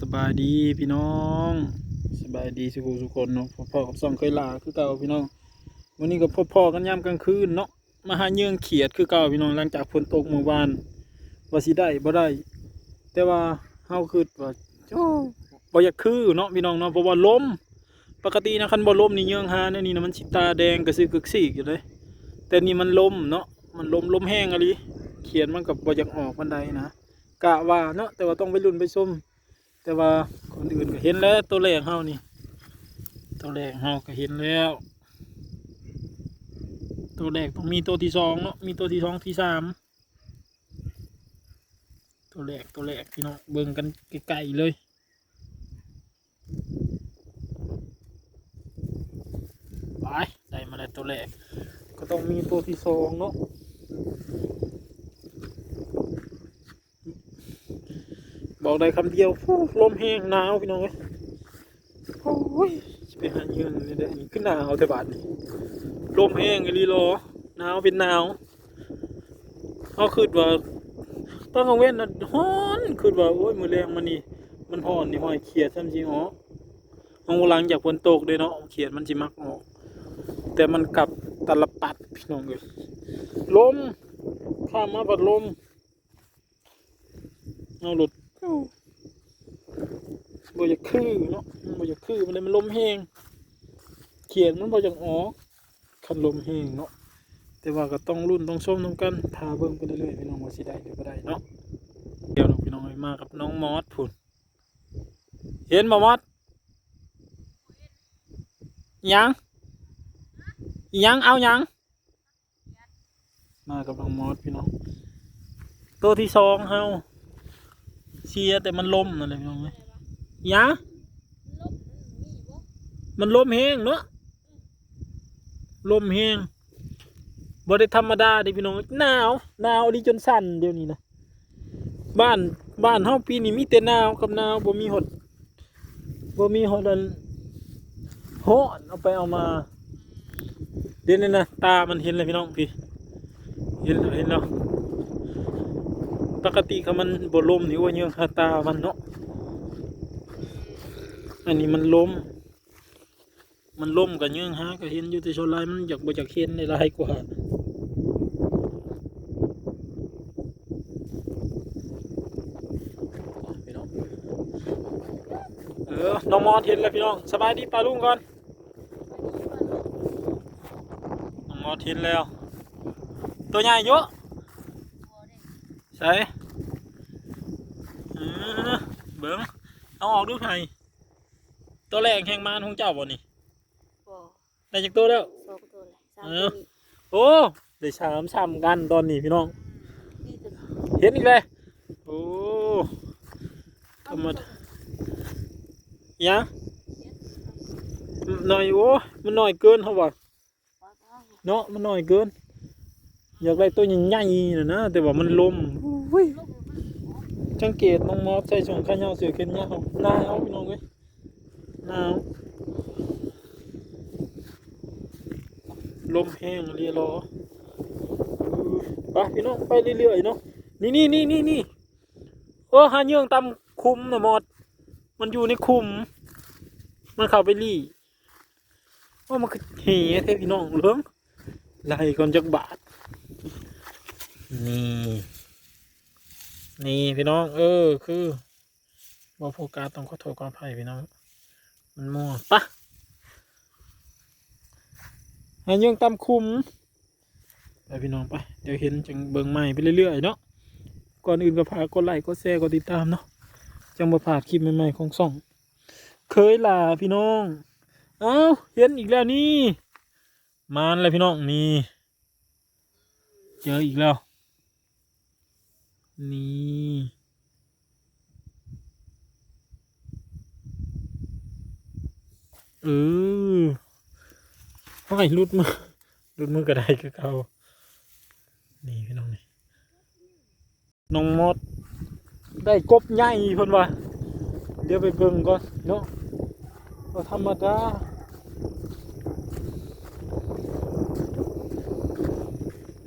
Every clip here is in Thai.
สบายดีพี่น้องสบายดีสุขุสุกคนเนาะพ่อๆกับสองเคยลาคือเก่าพี่น้องวันนี้ก็พ่อๆกันยามกลางคืนเนาะมาหาเยื่องเขียดคือเก่าพี่น้องหลังจากฝนตกเมื่อวานว่าสิได้บ่ได้ แต่ว่าเฮาคือว่าโอ้บ่อยากคือเนาะพี่น้องเนาะเพราะว่าลมปกตินะคันบ่ลมนี่เยื่องหาเนี่ยนี่นะมันสิตาแดงกระซือกึกซีกอยู่เลยแต่นี่มันลมเนาะมันลมลมแห้งอะลิเขียดมันกับบ่อยากออกบันไดนะกะว่าเนาะแต่ว่าต้องไปรุ่นไปส้ม แต่ว่าคนอื่นก็เห็นแล้วตัวแรกเฮานี่ ตัวแรกเฮาก็เห็นแล้ว ตัวแรกต้องมีตัวที่สองเนาะมีตัวที่สองที่สามตัวแรกตัวแรกพี่น้องเบิ่งกันไกลๆเลยไปได้มาแล้วตัวแรกก็ต้องมีตัวที่สองเนาะ บอกได้คำเดียวฟูลมแห้งหนาวพี่น้องเอ้ยโอ้ยจะไปหาเยือนเลยเด้อนี่ขึ้นหนาวแต่บาดนี่ลมแห้งอีหลีโลหนาวเป็นหนาวเอาคืดว่าต้องกังเว้นนะฮ้อนคืดว่าโอ้ยมือแรงมันนี่มันฮ้อนนี่ห้อยเขียดซ้ำจริงอ๋อเอาหลังจากฝนตกเลยเนาะเขียดมันจิมักออกแต่มันกลับตลปัดพี่น้องเลยลมข้ามมาบัดลมเอาหลุด บ่อยากคือเนาะมันบ่อยากคือมันเลยมันลมแห้งเขียนมันบ่อยากออกคันลมแห้งเนาะแต่ว่าก็ต้องรุ่นต้องส้มน้ำกันทาเบิ่งไปเรื่อยๆพี่น้องว่าสิได้หรือบ่ได้เนาะเดี๋ยวน้องพี่น้องมากับน้องมอสพุ่นเห็นบ่มอสยังยังเอายังมากับน้องมอสพี่น้องตัวที่สองเฮา เชียแต่มันล้มอะไรพี่น้องเอ้ยยามันล้มแห้งเนาะล้มแห้งบ่ได้ธรรมดาดิพี่น้องหนาวหนาวดีจนสั่นเดี๋ยวนี้นะบ้านบ้านเฮาปีนี้มีแต่หนาวกับหนาวบ่มีหดบ่มีหดอันโหเอาไปเอามาเดี๋ยวนี้นะตามันเห็นเลยพี่น้องพี่เห็นเห็นแล้ว ปกติเขามันบลมนี่ว่าเยื่องคาตามันเนาะอันนี้มันล้ม มันล้มกับเยื่องฮะก็เห็นอยู่แต่ชนลายมันอยากบ่อยากเห็นในลายกว่าน้องเออน้องมอสเห็นแล้วพี่น้องสบายดีปลาลุงก่อนน้องมอเห็นแล้ว ตัวใหญ่เยอะ ใช่เออเบิ้งเอาออกดูไผ่ตัวแรกแห่งมานของเจ้าบ่นี่บ่ได้จากตัวแล้วสองตัวเลยสามเอตัวอนี่โอ้ได้สามซ้ำกันตอนนี้พี่น้อง นี่ตัวเห็นอีกเลยโอ้ธรรมดายังหน่อยโอ้มันหน่อยเกินเขาว่าเนาะมันหน่อยเกิน อยากได้ตัวใหญ่ๆน่ะนะแต่ว่ามันลมอุ้ ยสังเกตน้องมอสใส่ส่งข้าวเหนียวเสือเข็นยาวหนาวพี่น้องเว้ยหนาวลมแห้งเรียรอไปพี่น้องไปเรื่อยๆเนาะนี่นี่นี่นี่นี่โอ้หาเยื่องตำคุมนะมอด มันอยู่ในคุม มันเข้าไปรี่ว่ามันคือเหี้ยเทพี่น้องเหลืองไล่ก่อนจักบาทนี่ นี่พี่น้อง เออ คือบ่โฟกัสต้องขอโทษขออภัยพี่น้อง มันมั่วปะให้ยังตามคุมไปพี่น้องไป เดี๋ยวเห็นจังเบิงใหม่ไปเรื่อยๆเนาะ ก่อนอื่นก็พากดไลค์กดแชร์กดติดตามเนาะ จังบ่พลาดคลิปใหม่ๆของซ่อง เคยล่ะพี่น้อง เอ้า เห็นอีกแล้วนี่ มานเลยพี่น้องนี่ เจออีกแล้ว นี่เออห้อยรุดมือรุดมือกระไดคือเขานี่พี่น้องนี่น้องมดได้กบใหญ่เพิ่นว่าเดี๋ยวไปเบิ่งก่อนเนาะก็ธรรมดา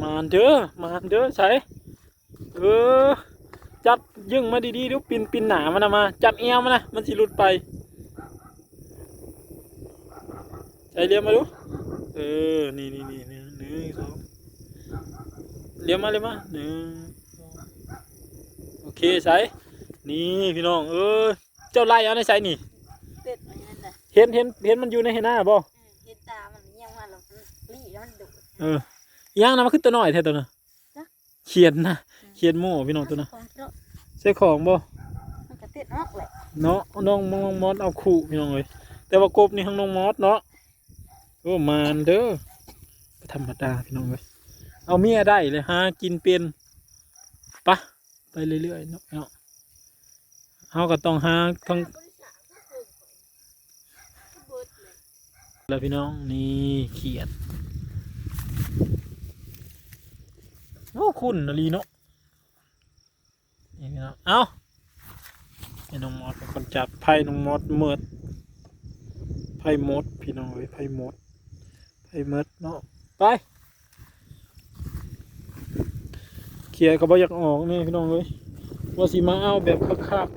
มาเด้อมาเด้อใส่ เออ จัดยึ่งมาดีๆเดี๋ยวปินปินหนามันนะมา จับเอวมันนะมันสิหลุดไปใจเลี้ยวมาดู เออ นี่นี่นี่หนึ่งหนึ่งสองเลี้ยวมาเลี้ยวมาหนึ่งสองโอเคใส่นี่พี่น้อง เออ เจ้าไล่เอาในใส่นี่เป็ดมันนั่นน่ะเห็นเห็นเห็นมันอยู่ในเห็นหน้าบ่เออเห็นตา มันยังว่าเราลี่แล้วมันดุเออย่างนะมันขึ้นตัวน้อยแท้ตัวน่ะจ๊ะเขียนนะ เขียนโม่พี่น้องตัวน่ะของเจ้าใส่ของบ่มันก็ติดออกแหละเนาะน้องมองมอสเอาขู่พี่น้องเลยแต่ว่ากบนี่ข้างน้องมอสเนาะโอ้มานเด้อธรรมดาพี่น้องเลยเอาเมียได้เลยหากินเป็นปะไปเรื่อยๆเนาะเนาะเขาก็ต้องหาทั้งแล้วพี่น้องนี่เขียดโอ้คุณนาลีเนาะ นี่พี่น้องเอาให้น้องมอสเป็นคนจับไพ่น้องมอสเมิดไพ่มดพี่น้องเอ้ยไพ่มดไพ่เมิดเนาะไปเขียก็บ่อยากออกนี่พี่น้องเอ้ยว่าสิมาเอาแบบคัก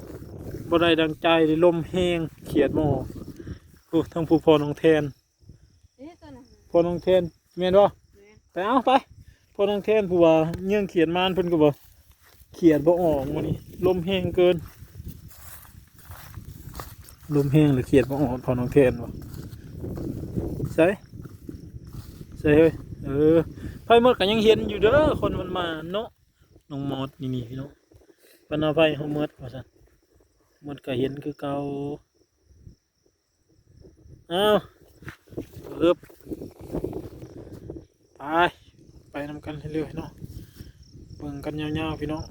ๆบ่ได้ดังใจเลยลมแห้งเขียดหมอโอ้ทั้งผู้พอน้องแทนเอ๊ะตัวนั้นพอน้องแทนแม่นบ่แม่นไปเอาไปพอน้องแทนผู้ว่าเงื่องเขียดมานเพิ่นก็บ่ เขียดบ่ออกมื้อนี้ลมแห้งเกิน ลมแห้งหรือเขียดบ่ออกพอน้องแทนวะใช่ใช่เฮ้ยเออไพ่เมื่อกันยังเห็นอยู่เด้อคนมันมาเนาะน้องมอดนี่นี่พี่น้องปนเอาไพ่เขาเมื่อว่าซั่นมื่อก็เห็นคือเก่าอ้าวเอบไปไปนำกันเรื่อยๆเนาะ บิ่งกันยาวๆพี่น้อง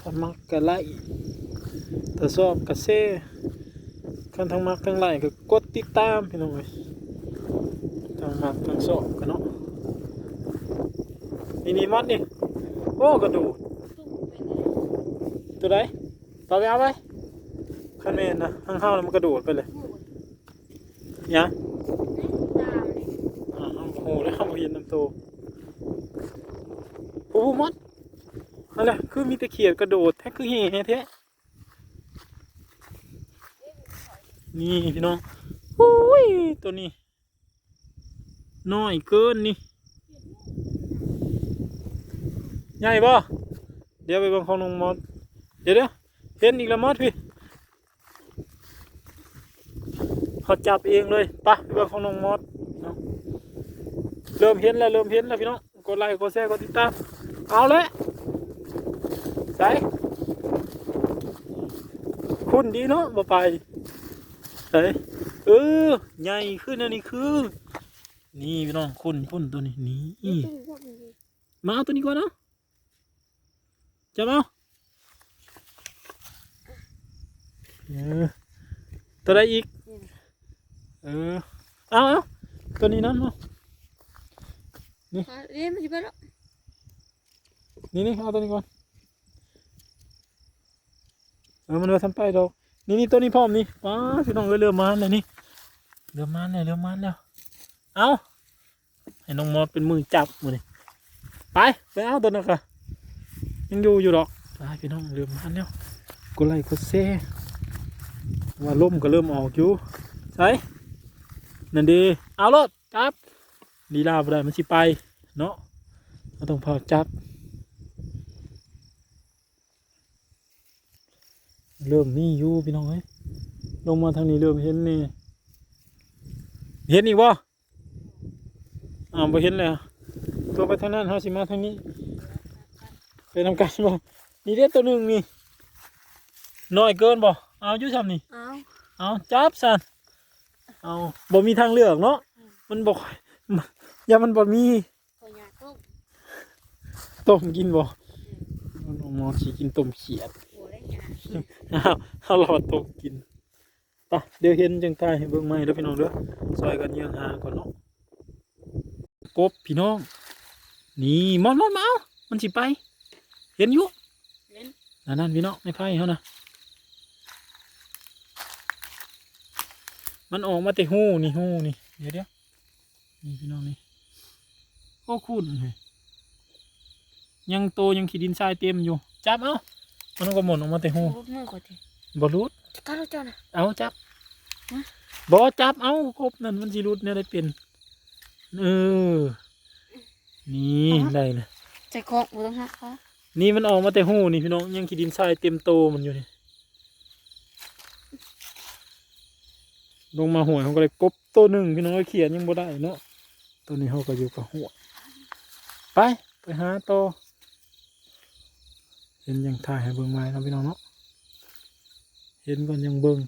ถ้ามักกะไล่ถ้าชอบกะเซ่คันทั้งมักทั้งไลค์ก็กดติดตามพี่น้องเอ้ยทั้งมักทั้งสอบกันเนาะนี่นี่มัดนี่โอ้กระดูกตุ้มไปเลยตัวใดต่อไปเอาไปคันเมนนะข้างห้าวแล้วมันกระโดดไปเลยหูยังตามันนี่อ่าโอ้โหแล้วข้าวเย็นน้ำโตโอ้โหมัดอะไรคือมีแตะเขียดกระโดดแท้คือเฮ่แท้นี่พี่น้องโอ้ยตัวนี้น้อยเกินนี่ใหญ่ป่ะเดี๋ยวไปบังของน้องมอสเดี๋ยวเดี๋ยวเห็นอีกแล้วมอสพี่เขาจับเองเลยไปไปบังของน้องมอสเนาะเริ่มเห็นแล้วเริ่มเห็นแล้วพี่น้องกดไลค์กดแชร์กดติดตาม เอาเลยใส่คุณดีเนาะบ่ไปใส่เออใหญ่ขึ้นอันนี้คือ นี่พี่น้องคุณคุณตัวนี้นี่มาเอาตัวนี้ก่อนเนาะจับเอาเออตัวใดอีก เออ เอาเอาตัวนี้นั่นเนาะอะเอ๊ะมันจะไปแล้ว นี่นี่เอาตัวนี้ก่อนเออมันเอาทำไปดอกนี่นี่ตัวนี้พร้อมนี่ป้าพี่น้องเอ้ยเรือมานเลยนี่เรือมานเลยเรือมานแล้วเอาให้น้องมอสเป็นมือจับมือนี่ไปไปเอาตัวนั้นค่ะยังอยู่อยู่ดอกไปพี่น้องเรือมานแล้วกดไลค์กดแชร์ว่าลมก็เริ่มออกอยู่ใช่นั่นดีเอารถจับลีลาบ่ได้มันสิไปเนาะเราต้องพาจับ เริ่มมีอยู่พี่น้องเอ้ยลงมาทางนี้เริ่มเห็นนี่ เห็นอีกบ่อ้าวบ่เห็นเลยตัวไปทางนั้นเฮาสิมาทางนี้ไปนำกันบ่นี่เด็ดตัวหนึ่งนี่น้อยเกินบ่เอาอยู่ซ้ำนี่เอาเอาจับสันเอาบ่มีทางเลือกเนาะมันบ่ค่อยมันอย่ามันบ่มีขอยากตุ้มต้มกินบ่มันหมอสิกินต้มเขียด โอ้ได้ยาอ้าวเอาหลอดตกกินไปะเดี๋ยวเห็นจังตายให้เบิ่งใหม่เด้อพี่น้องเด้อซอยกันเยี่ยงหาก่อนเนาะกบพี่น้อง นี่มอนมอนมาเอามันสิไป เห็นอยู่เล่นนั่นนั่นพี่น้องในไพ่เขานะมันออกมาแต่หูนี่หูนี่เดี๋ยวเดี๋ยวนี่พี่น้องนี่โอ้คุณเฮ้ยยังโตยังขีดินทรายเต็มอยู่ จับเอา มันก็หมุนออกมาแต่หูรูดมือก่อนทีบอรุดก้าวเจ้าน่ะเอาจับฮะ บอจับเอาครบนั่นมันสิรุดเนี่ยได้เป็นเออนี่ได้เลยใจคองบ่ต้องหักเขานี่มันออกมาแต่หูนี่พี่น้องยังขี้ดินทรายเต็มโตมันอยู่นี่ลงมาหวยเขาก็เลยกบตัวหนึ่งพี่น้องก็เขียนยังบ่ได้เนาะตัวนี้เขาก็อยู่กับหัวไปไปหาโตอ เห็นยังถ่ายให้เบิ่งไม้ครับพี่น้องเนาะเห็นก่อนยังเบิ่ง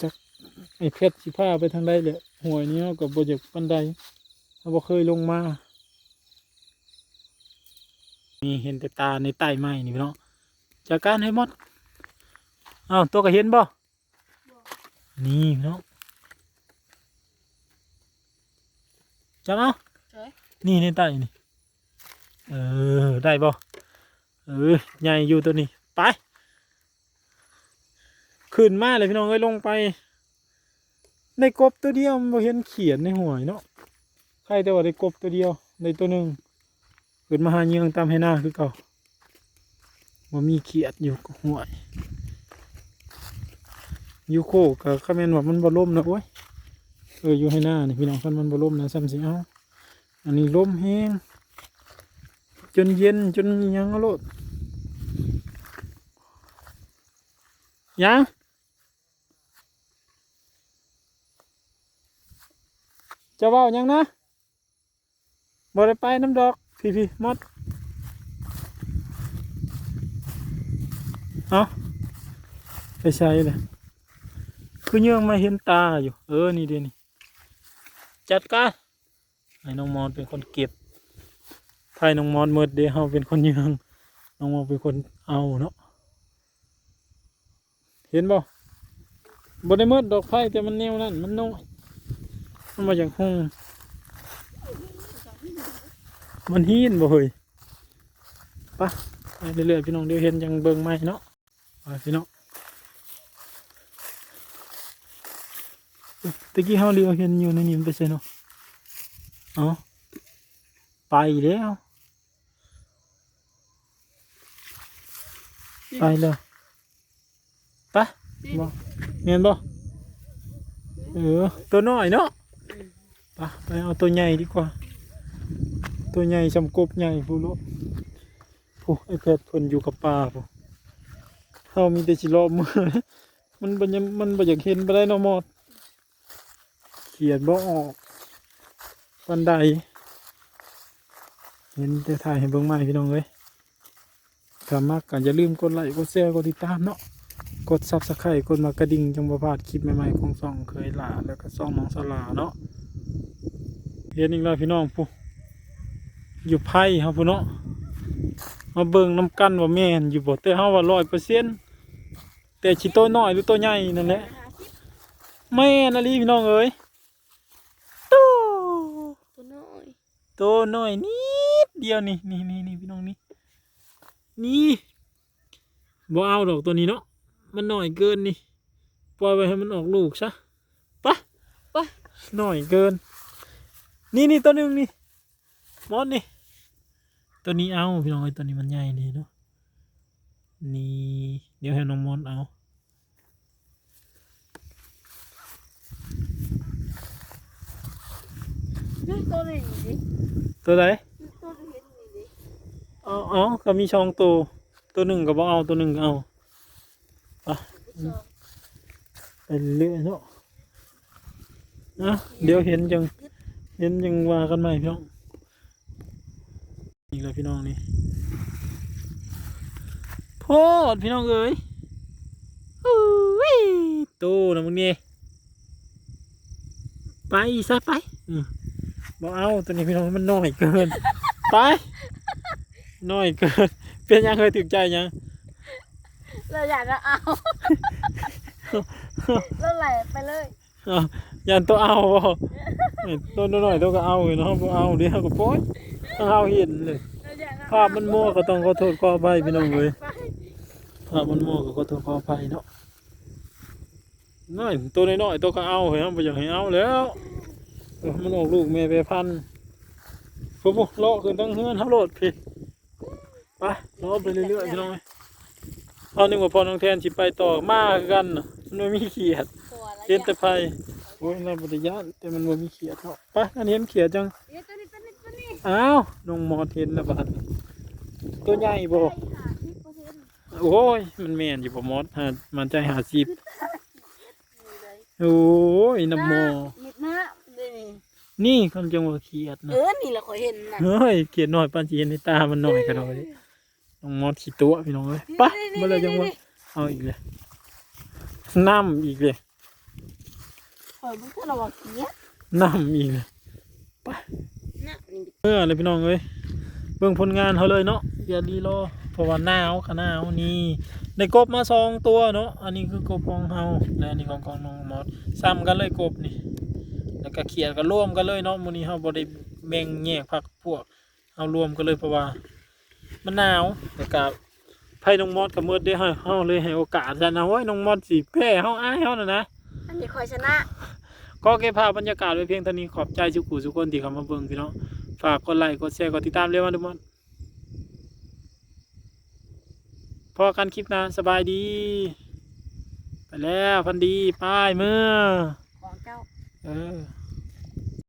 จักไอ้เพชรสิพาไปทางใดเลยหวยนี้เขากับบ่จากปันใดเขาบ่เคยลงมานี่เห็นแต่ตาในใต้ไม้นี่พี่น้องจากการให้หมดอ้าวตัวก็เห็นบ่นี่พี่น้องจับเอาเฉยนี่ในใต้นี่ เออ ได้บ่เออใหญ่อยู่ตัวนี้ ไป ขึ้นมาเลยพี่น้องเอ้ยลงไปได้กบตัวเดียวมันเห็นเขียนในหวยเนาะใครแต่ว่าได้กบตัวเดียวได้ตัวหนึ่งขึ้นมาหาเยืองตามให้หน้าคือเก่าว่ามีเขียดอยู่กับหวยอยู่โคกับคาเมนว่ามันบ่ล่มนะโอ้ยเอออยู่ให้หน้านี่พี่น้องคันมันบ่ล่มนะซ้ำสิเอาอันนี้ลมแห้ง จนเย็นจนยังเอาโลดยังจะว่ายังนะบ่ได้ไปน้ำดอก พี่พี่มดเอาไปใช้เลยคือเยื่องมาเห็นตาอยู่ เออ นี่เดี๋ยวนี้จัดการให้น้องมอนเป็นคนเก็บ ถ้าให้น้องมอนเมิดเดียวเฮาเป็นคนยืงน้องมอนเป็นคนเอาเนาะเห็นบ่บ่ได้เมิดดอกไผ่แต่มันแนวนั้นมันน้อยมันมาจากห้องมันฮีนบ่เฮ้ยปะไปเรื่อยๆพี่น้องเดี๋ยวเห็นจังเบิ่งใหม่เนาะไปพี่น้องตะกี้เฮาเรียวเห็นอยู่ในนี้มันไปใส่เนาะเอไปแล้ว ไปเลยไปบ่เห็นบ่เออตัวน้อยเนาะไปไปเอาตัวใหญ่ดีกว่า ตัวใหญ่ชำกบใหญ่ผู้ลูกผู้ไอแพดเพิ่นอยู่กับปลาผู้เฮามีแต่สิรอมือมันบ่ยังมันบ่อยากเห็นบ่ได้เนาะหมดเขียนบ่ออกบันไดเห็นแต่ถ่ายให้เบิ่งใหม่พี่น้องเลย ถ้ามักก็อย่าลืมกดไลค์กดแชร์กดติดตามเนาะกดซับสไครต์กดมากระดิ่งจังบ่พลาดคลิปใหม่ๆของซ่องเคยหลาแล้วก็ซ่องน้องสลาเนาะเห็นอีกแล้วพี่น้องผู้อยู่ไพ่เฮาผู้เนาะมาเบิ่งน้ำกันว่าแม่นอยู่บ่แต่เฮาว่า100%แต่สิโตน้อยหรือโตใหญ่นั่นแหละแม่นอะลีพี่น้องเอ้ยตู้ตัวน้อยตัวน้อยนิดเดียวนี่นี่นี่นี่พี่น้องนี่ นี่บ่เอาดอกตัวนี้เนาะมันน้อยเกินนี่ปล่อยไว้ให้มันออกลูกซะปะไปน้อยเกิน นี่นี่ตัวหนึงนี่มอนนี่ตัวนี้เอาพี่น้องไอ้ยตัวนี้มันใหญ่ดีเนาะนี่เดี๋ยวให้น้องมอนเอานี่ตัวนี้ดิตัวไหนตัวนี้เห็นนี่ดิ เอาเอาก็มีช่องตัวตัวหนึ่งก็บ่เอาตัวหนึ่งเอาสองไปเรื่อยเนาะนะเดี๋ยวเห็นจังเห็นจังว่ากันใหม่พี่น้องนี่เลยพี่น้องนี่โพดพี่น้องเอ้ยอุ้นะมึงนี่ไปซะไปอบอกเอาตัวนี้พี่น้องมันน้อยเกิน ไป น้อยเกินเป็นยังเคยถึกใจยังเราอยากจะเอาเราไหลไปเลยอ้าวยันตัวเอาบ่เอ้ยตัวน้อยๆตัวก็เอาอยู่เนาะบ่เอาเดี๋ยวก็โป๊ยถ้าเอาเห็นเลยเราอยากจะภาพมันมั่วก็ต้องขอโทษขออภัยพี่น้องเลยไปภาพมันมั่วก็ขอโทษขออภัยเนาะน้อยตัวน้อยๆตัวก็เอาเห็นบ่อยากให้เอาแล้วเออมันออกลูกแม่ไปพันธุ์ปุ๊บๆเลาะขึ้นตั้งเฮือนเฮาโลดพี่ ไปรอไปเรื่อยๆพี่น้องเอ้ยเอาหนึ่งว่าพอน้องแทนสิไปต่อมาคือกันน่ะมันบ่มีเขียดตัวละเห็นแต่ไผโอ้ยน่าบ่ได้ยานแต่มันบ่มีเขียดเนาะไปอันนี้เห็นเขียดจังเดี๋ยวตัวนี้ตัวนี้ตัวนี้อ้าวน้องหมอเห็นแล้วบาดนี้ตัวใหญ่บ่ใช่ค่ะที่เปอร์เซ็นต์โอ้ยมันแม่นอยู่บ่หมดฮะมันใจหาสิบนี่เลยโอ้ยน้ำหมอมิดหน้านี่นี่คำจังว่าเขียดเอนะอนี่แหละขอยเห็นน่ะเฮ้ยเขียดน้อยปานสิเห็นในตามันน้อยก็ดอกเลย น้องมอดขี้ตัวพี่น้องเอ้ยไปบ่เลยจังว่าเอาอีกเลยน้ำอีกเลยขอยบุกเราว่าเกี้ยน้ำอีกเลยน่ะนี่เมื่อเลยพี่น้องเอ้ยเบิ่งผลงานเขาเลยเนาะอย่ารีรอเพราะว่าหนาวค่ะหนาวนี่ได้กบมาสองตัวเนาะอันนี้คือกบของเฮาและอันนี้ของของน้องมอดซ้ำกันเลยกบนี่แล้วก็เขียดก็ร่วมกันเลยเนาะมื้อนี้เฮาบ่ได้แบ่งแยกพักพวกเฮารวมกันเลยเพราะว่า มันหนาวแล้วก็ไผน้องมอดก็มืดได้เฮาเฮาเลยให้โอกาสซะนะโอ้ยน้องมอดสิแพ้เฮาอายเฮาน่ะนะ อันนี้คอยชนะ ก็เก็บภาพบรรยากาศไว้เพียงเท่านี้ขอบใจทุกผู้ทุกคนที่เข้ามาเบิ่งพี่น้องฝากกดไลค์กดแชร์กดติดตามเร็วมาทุกคนพอกันคลิปหน้าสบายดี ไปแล้วพันดีป้ายเมื่อของเจ้า เออ